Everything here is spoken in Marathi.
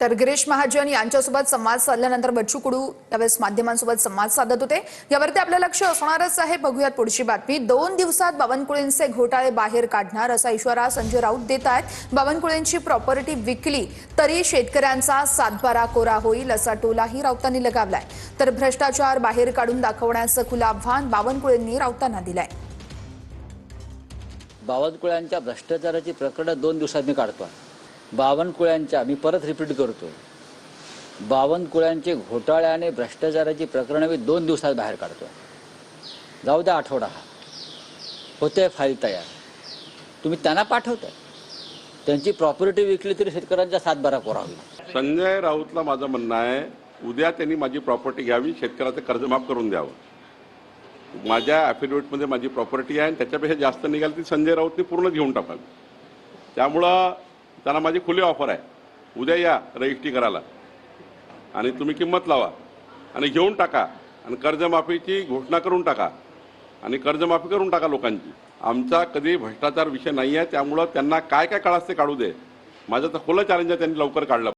तर गिरीश महाजन यांच्यासोबत संवाद साधल्यानंतर बच्चू कडू यावेळेस माध्यमांसोबत संवाद साधत होते. यावरती आपलं लक्ष असणारच आहे. बघूयात पुढची बातमी. दोन दिवसात बावनकुळेंचे घोटाळे बाहेर काढणार असा इशारा संजय राऊत देत आहेत. बावनकुळेंची प्रॉपर्टी विकली तरी शेतकऱ्यांचा सातबारा कोरा होईल असा टोलाही राऊतांनी लगावलाय. तर भ्रष्टाचार बाहेर काढून दाखवण्याचं खुलं आव्हान बावनकुळेंनी राऊतांना दिलंय. बावनकुळ्यांच्या भ्रष्टाचाराची प्रकरणं दोन दिवसात मी काढतो बावनकुळ्यांच्या मी परत रिपीट करतो. बावनकुळ्यांचे घोटाळे आणि भ्रष्टाचाराची प्रकरणं मी दोन दिवसात बाहेर काढतो. जाऊ द्या आठवडा हा. होते फाईल तयार. तुम्ही त्यांना पाठवताय. त्यांची प्रॉपर्टी विकली तरी शेतकऱ्यांचा सातबारा कोरा होईल. संजय राऊतला माझं म्हणणं आहे उद्या त्यांनी माझी प्रॉपर्टी घ्यावी शेतकऱ्याचं कर्ज माफ करून द्यावं. माझ्या ॲफिडेविटमध्ये माझी प्रॉपर्टी आहे आणि त्याच्यापेक्षा जास्त निघाली ती संजय राऊतने पूर्ण घेऊन टाकावी. त्यामुळं त्यांना माझी खुली ऑफर आहे. उद्या या रजिस्ट्री करायला. आणि तुम्ही किंमत लावा. आणि घेऊन टाका. आणि कर्जमाफीची घोषणा करून टाका. आणि कर्जमाफी करून टाका लोकांची. आमचा कधी भ्रष्टाचार विषय नाही आहे त्यामुळं त्यांना काय काय काढायचं ते काढू दे. माझं तर खुलं चॅलेंज आहे त्यांनी लवकर काढलं.